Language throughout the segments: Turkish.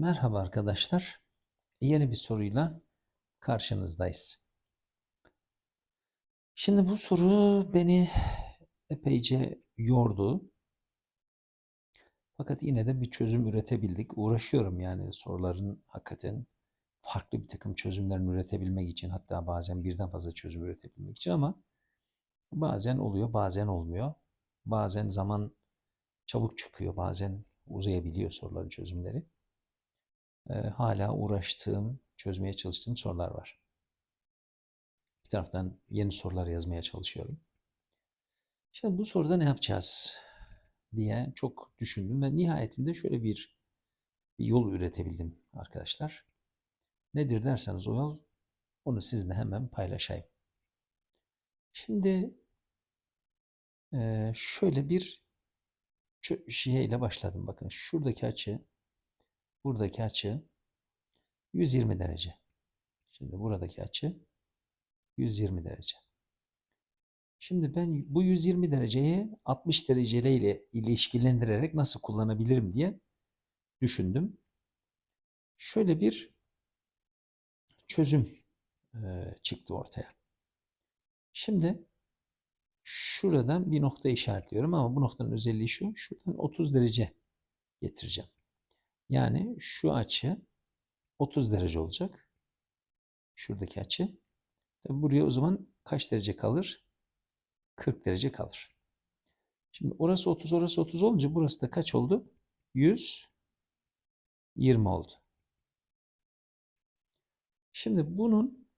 Merhaba arkadaşlar. Yeni bir soruyla karşınızdayız. Şimdi bu soru beni epeyce yordu. Fakat yine de bir çözüm üretebildik. Uğraşıyorum yani soruların hakikaten farklı bir takım çözümlerini üretebilmek için hatta bazen birden fazla çözüm üretebilmek için ama bazen oluyor, bazen olmuyor. Bazen zaman çabuk çıkıyor, bazen uzayabiliyor soruların çözümleri e, hala uğraştığım, çözmeye çalıştığım sorular var. Bir taraftan yeni sorular yazmaya çalışıyorum. Şimdi bu soruda ne yapacağız diye çok düşündüm ve nihayetinde şöyle bir, bir yol üretebildim arkadaşlar. Nedir derseniz o yol, onu sizinle hemen paylaşayım. Şimdi şöyle bir şeyle başladım. Bakın şuradaki açı buradaki açı 120 derece. Şimdi buradaki açı 120 derece. Şimdi ben bu 120 dereceyi 60 dereceyle ilişkilendirerek nasıl kullanabilirim diye düşündüm. Şöyle bir çözüm çıktı ortaya. Şimdi şuradan bir nokta işaretliyorum ama bu noktanın özelliği şu. Şuradan 30 derece getireceğim. Yani şu açı 30 derece olacak. Şuradaki açı. Tabi buraya o zaman kaç derece kalır? 40 derece kalır. Şimdi orası 30, orası 30 olunca burası da kaç oldu? 120 oldu. Şimdi bunun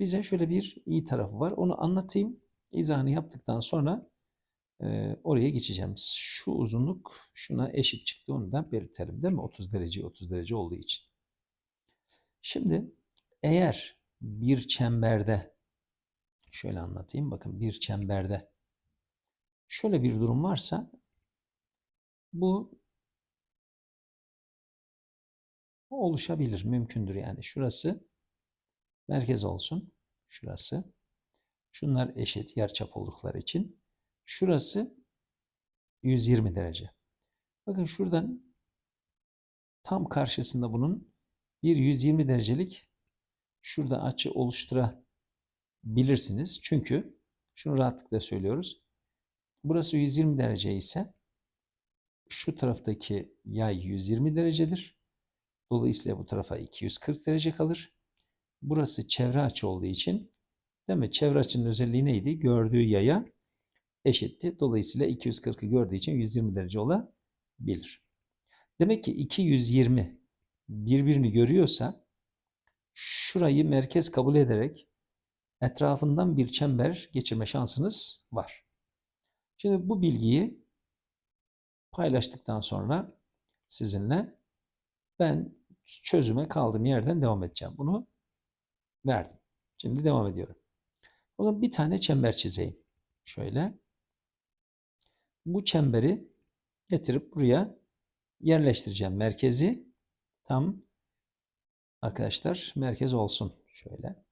bize şöyle bir iyi tarafı var. Onu anlatayım. İzahını yaptıktan sonra e, oraya geçeceğim. Şu uzunluk şuna eşit çıktı. Onu da belirtelim değil mi? 30 derece 30 derece olduğu için. Şimdi eğer bir çemberde şöyle anlatayım. Bakın bir çemberde şöyle bir durum varsa bu oluşabilir. Mümkündür yani. Şurası merkez olsun. Şurası. Şunlar eşit yarıçap oldukları için. Şurası 120 derece. Bakın şuradan tam karşısında bunun bir 120 derecelik şurada açı oluşturabilirsiniz. Çünkü şunu rahatlıkla söylüyoruz. Burası 120 derece ise şu taraftaki yay 120 derecedir. Dolayısıyla bu tarafa 240 derece kalır. Burası çevre açı olduğu için değil mi? Çevre açının özelliği neydi? Gördüğü yaya eşitti. Dolayısıyla 240'ı gördüğü için 120 derece olabilir. Demek ki 220 birbirini görüyorsa şurayı merkez kabul ederek etrafından bir çember geçirme şansınız var. Şimdi bu bilgiyi paylaştıktan sonra sizinle ben çözüme kaldığım yerden devam edeceğim. Bunu verdim. Şimdi devam ediyorum. O zaman bir tane çember çizeyim. Şöyle bu çemberi getirip buraya yerleştireceğim. Merkezi tam arkadaşlar merkez olsun. Şöyle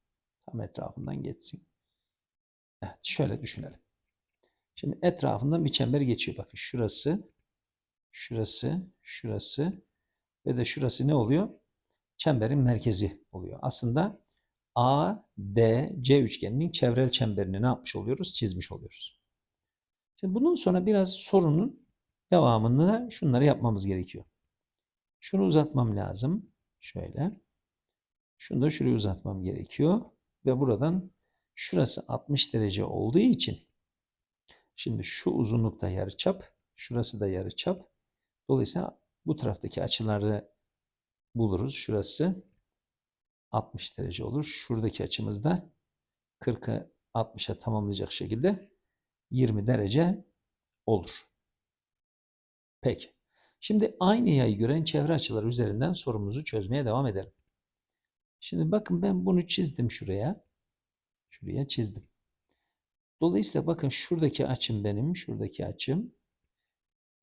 tam etrafından geçsin. Evet şöyle düşünelim. Şimdi etrafından bir çember geçiyor. Bakın şurası, şurası, şurası ve de şurası ne oluyor? Çemberin merkezi oluyor. Aslında A, D, C üçgeninin çevrel çemberini ne yapmış oluyoruz? Çizmiş oluyoruz. Şimdi bunun sonra biraz sorunun devamında şunları yapmamız gerekiyor. Şunu uzatmam lazım. Şöyle. Şunu da şuraya uzatmam gerekiyor. Ve buradan şurası 60 derece olduğu için şimdi şu uzunlukta yarıçap, şurası da yarıçap. Dolayısıyla bu taraftaki açıları buluruz. Şurası 60 derece olur. Şuradaki açımız da 40'ı 60'a tamamlayacak şekilde 20 derece olur. Peki. Şimdi aynı yayı gören çevre açıları üzerinden sorumuzu çözmeye devam edelim. Şimdi bakın ben bunu çizdim şuraya. Şuraya çizdim. Dolayısıyla bakın şuradaki açım benim, şuradaki açım.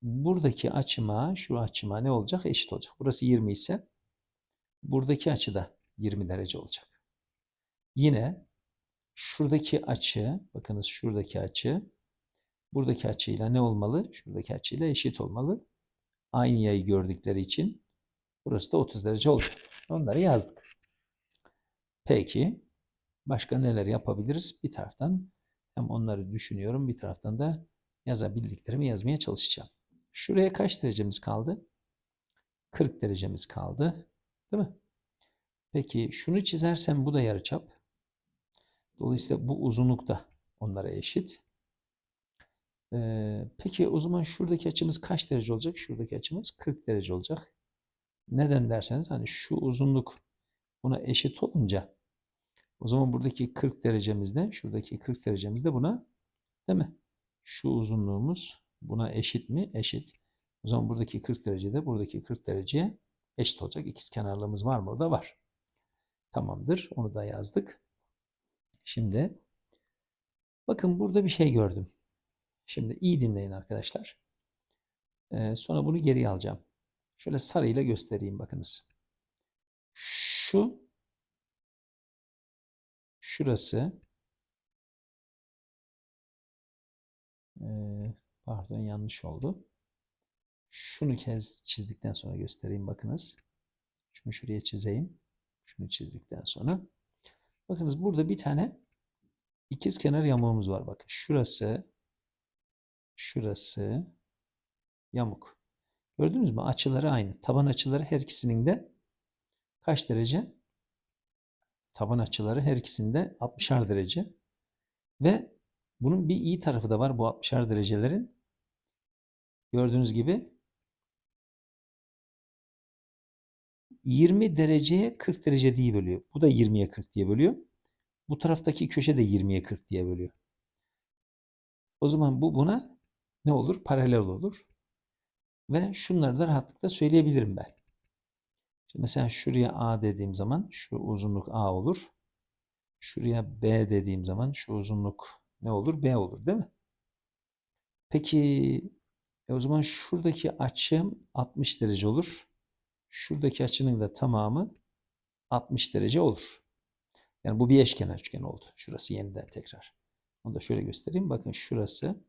Buradaki açıma, şu açıma ne olacak? Eşit olacak. Burası 20 ise buradaki açı da 20 derece olacak. Yine şuradaki açı, bakınız şuradaki açı buradaki açıyla ne olmalı? Şuradaki açıyla eşit olmalı. Aynı yayı gördükleri için Burası da 30 derece oldu. Onları yazdık. Peki başka neler yapabiliriz? Bir taraftan hem onları düşünüyorum bir taraftan da yazabildiklerimi yazmaya çalışacağım. Şuraya kaç derecemiz kaldı? 40 derecemiz kaldı. Değil mi? Peki şunu çizersem bu da yarıçap. Dolayısıyla bu uzunluk da onlara eşit. Peki o zaman şuradaki açımız kaç derece olacak? Şuradaki açımız 40 derece olacak. Neden derseniz hani şu uzunluk buna eşit olunca o zaman buradaki 40 derecemizde şuradaki 40 derecemizde buna değil mi? Şu uzunluğumuz buna eşit mi? Eşit. O zaman buradaki 40 derecede buradaki 40 dereceye eşit olacak. İkiz kenarlığımız var mı? Orada var. Tamamdır. Onu da yazdık. Şimdi bakın burada bir şey gördüm. Şimdi iyi dinleyin arkadaşlar. Ee, sonra bunu geriye alacağım. Şöyle sarıyla göstereyim bakınız. Şu şurası ee, pardon yanlış oldu. Şunu kez çizdikten sonra göstereyim bakınız. Şunu şuraya çizeyim. Şunu çizdikten sonra. Bakınız burada bir tane ikiz kenar yamuğumuz var. Bakın şurası şurası yamuk. Gördünüz mü? Açıları aynı. Taban açıları her ikisinin de kaç derece? Taban açıları her ikisinde 60'ar derece. Ve bunun bir iyi tarafı da var bu 60'ar derecelerin. Gördüğünüz gibi 20 dereceye 40 derece diye bölüyor. Bu da 20'ye 40 diye bölüyor. Bu taraftaki köşe de 20'ye 40 diye bölüyor. O zaman bu buna ne olur? Paralel olur. Ve şunları da rahatlıkla söyleyebilirim ben. Şimdi mesela şuraya A dediğim zaman şu uzunluk A olur. Şuraya B dediğim zaman şu uzunluk ne olur? B olur değil mi? Peki e o zaman şuradaki açım 60 derece olur. Şuradaki açının da tamamı 60 derece olur. Yani bu bir eşkenar üçgen oldu. Şurası yeniden tekrar. Onu da şöyle göstereyim. Bakın şurası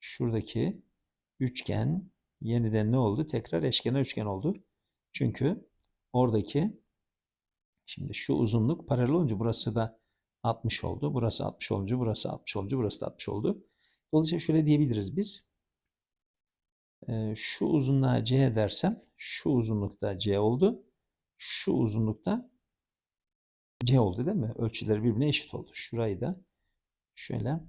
şuradaki üçgen yeniden ne oldu? Tekrar eşkenar üçgen oldu. Çünkü oradaki şimdi şu uzunluk paralel olunca burası da 60 oldu. Burası 60 olunca burası 60 olunca burası da 60 oldu. Dolayısıyla şöyle diyebiliriz biz. Ee, şu uzunluğa C dersem şu uzunlukta C oldu. Şu uzunlukta C oldu değil mi? Ölçüleri birbirine eşit oldu. Şurayı da şöyle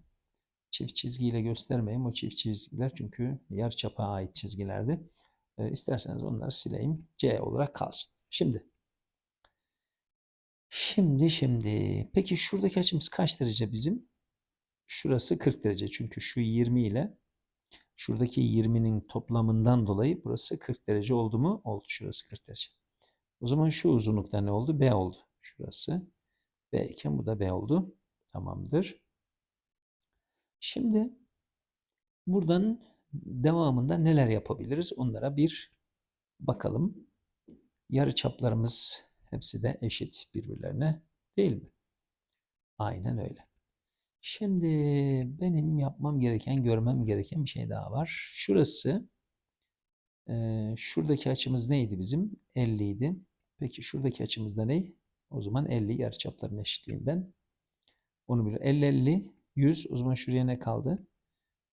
çift çizgiyle göstermeyeyim. O çift çizgiler çünkü yarıçapa ait çizgilerdi. E, isterseniz onları sileyim. C olarak kalsın. Şimdi Şimdi şimdi peki şuradaki açımız kaç derece bizim? Şurası 40 derece. Çünkü şu 20 ile şuradaki 20'nin toplamından dolayı burası 40 derece oldu mu? Oldu. Şurası 40 derece. O zaman şu uzunlukta ne oldu? B oldu. Şurası B iken bu da B oldu. Tamamdır. Şimdi buradan devamında neler yapabiliriz? Onlara bir bakalım. Yarı çaplarımız hepsi de eşit birbirlerine değil mi? Aynen öyle. Şimdi benim yapmam gereken, görmem gereken bir şey daha var. Şurası, e, şuradaki açımız neydi bizim? 50 idi. Peki şuradaki açımız da ne? O zaman 50 yarıçapların eşitliğinden. Onu biliyor. 50 50 100 o zaman şuraya ne kaldı?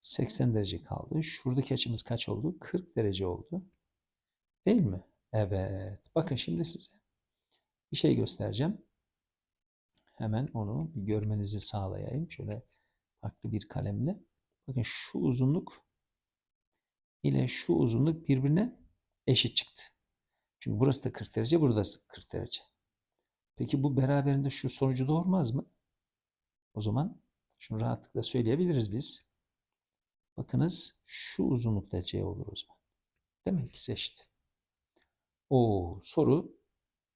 80 derece kaldı. Şuradaki açımız kaç oldu? 40 derece oldu. Değil mi? Evet. Bakın şimdi size bir şey göstereceğim. Hemen onu bir görmenizi sağlayayım. Şöyle farklı bir kalemle. Bakın şu uzunluk ile şu uzunluk birbirine eşit çıktı. Çünkü burası da 40 derece, burası 40 derece. Peki bu beraberinde şu sonucu doğurmaz mı? O zaman şunu rahatlıkla söyleyebiliriz biz. Bakınız şu uzunlukta C olur o zaman. Demek ki eşit. O soru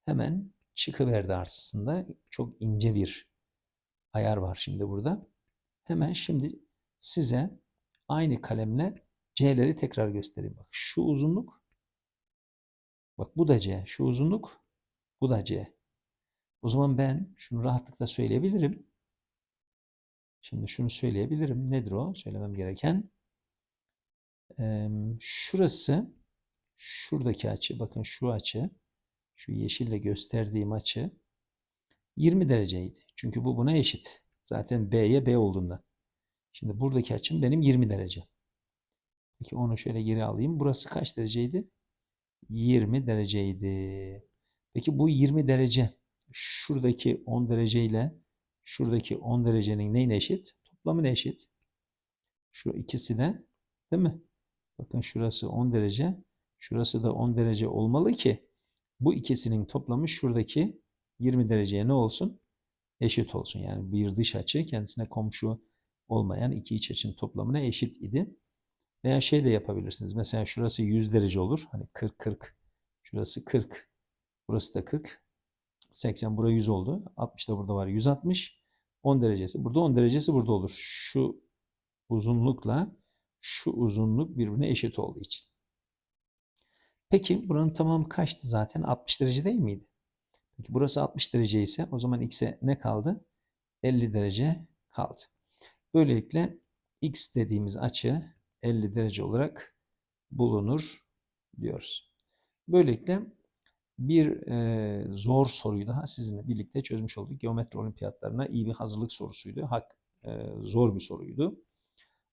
hemen çıkıverdi aslında. Çok ince bir ayar var şimdi burada. Hemen şimdi size aynı kalemle C'leri tekrar göstereyim. Bak şu uzunluk bak bu da C. Şu uzunluk bu da C. O zaman ben şunu rahatlıkla söyleyebilirim. Şimdi şunu söyleyebilirim. Nedir o? Söylemem gereken. Şurası şuradaki açı bakın şu açı şu yeşille gösterdiğim açı 20 dereceydi. Çünkü bu buna eşit. Zaten B'ye B olduğunda. Şimdi buradaki açım benim 20 derece. Peki onu şöyle geri alayım. Burası kaç dereceydi? 20 dereceydi. Peki bu 20 derece şuradaki 10 derece ile şuradaki 10 derecenin neyine eşit? Toplamına eşit. Şu ikisi de değil mi? Bakın şurası 10 derece. Şurası da 10 derece olmalı ki bu ikisinin toplamı şuradaki 20 dereceye ne olsun? Eşit olsun. Yani bir dış açı kendisine komşu olmayan iki iç açının toplamına eşit idi. Veya şey de yapabilirsiniz. Mesela şurası 100 derece olur. Hani 40 40. Şurası 40. Burası da 40. 80 buraya 100 oldu. 60 da burada var. 160. 10 derecesi. Burada 10 derecesi burada olur. Şu uzunlukla şu uzunluk birbirine eşit olduğu için. Peki buranın tamamı kaçtı zaten? 60 derece değil miydi? Peki burası 60 derece ise o zaman x'e ne kaldı? 50 derece kaldı. Böylelikle x dediğimiz açı 50 derece olarak bulunur diyoruz. Böylelikle bir e, zor soruyu daha sizinle birlikte çözmüş olduk. Geometri olimpiyatlarına iyi bir hazırlık sorusuydu. Hak e, zor bir soruydu.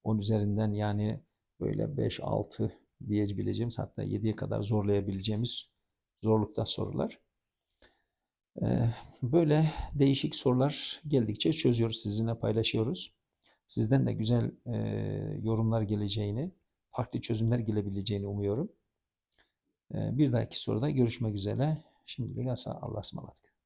10 üzerinden yani böyle 5-6 diyebileceğimiz hatta 7'ye kadar zorlayabileceğimiz zorlukta sorular. Ee, Böyle değişik sorular geldikçe çözüyoruz, sizinle paylaşıyoruz. Sizden de güzel e, yorumlar geleceğini, farklı çözümler gelebileceğini umuyorum. Bir dahaki soruda görüşmek üzere. Şimdilik Allah'a ısmarladık.